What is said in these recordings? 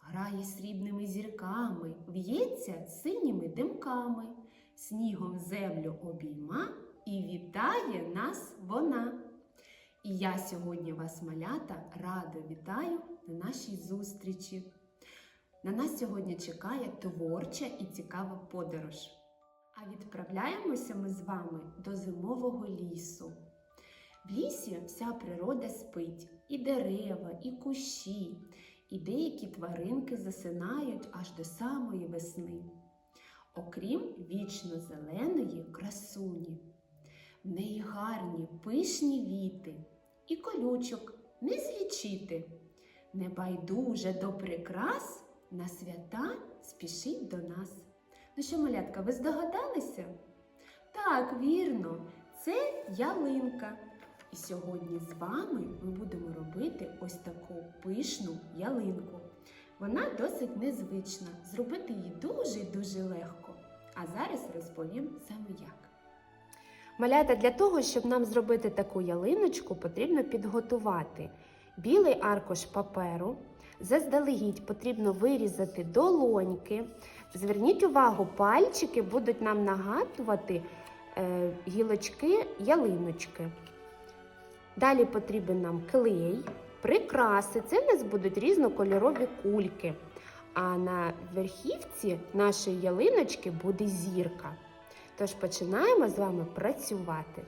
грає срібними зірками, в'ється синіми димками, снігом землю обійма і вітає нас вона. І я сьогодні вас, малята, радо вітаю на нашій зустрічі. На нас сьогодні чекає творча і цікава подорож. А відправляємося ми з вами до зимового лісу. В лісі вся природа спить, і дерева, і кущі, і деякі тваринки засинають аж до самої весни. Окрім вічно зеленої красуні. В неї гарні пишні віти, і колючок не злічити. Небайдуже до прикрас на свята спішить до нас. Ну що, малятка, ви здогадалися? Так, вірно, це ялинка. І сьогодні з вами ми будемо робити ось таку пишну ялинку. Вона досить незвична, зробити її дуже-дуже легко. А зараз розповім саме як. Малята, для того, щоб нам зробити таку ялиночку, потрібно підготувати білий аркуш паперу. Заздалегідь потрібно вирізати долоньки. Зверніть увагу, пальчики будуть нам нагадувати е, гілочки ялиночки. Далі потрібен нам клей, прикраси. Це в нас будуть різнокольорові кульки. А на верхівці нашої ялиночки буде зірка. Тож починаємо з вами працювати.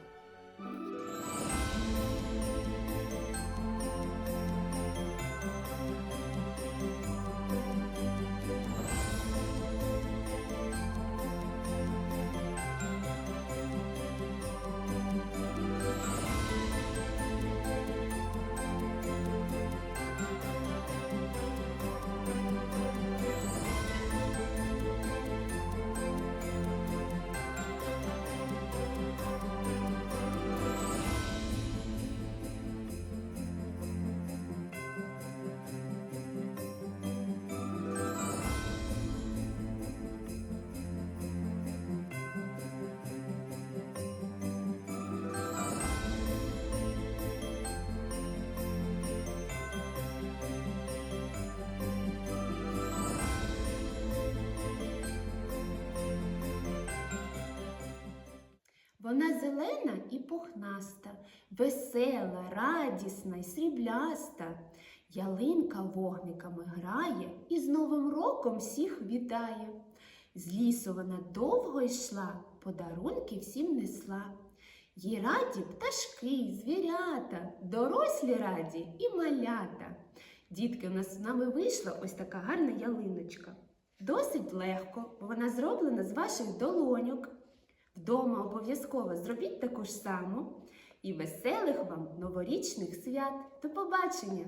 Вона зелена і пухнаста, весела, радісна й срібляста. Ялинка вогниками грає і з Новим роком всіх вітає. З лісу вона довго йшла, подарунки всім несла. Їй раді пташки, звірята, дорослі раді і малята. Дітки, у нас з нами вийшла ось така гарна ялиночка. Досить легко, бо вона зроблена з ваших долоньок. Вдома обов'язково зробіть таку ж саму і веселих вам новорічних свят. До побачення!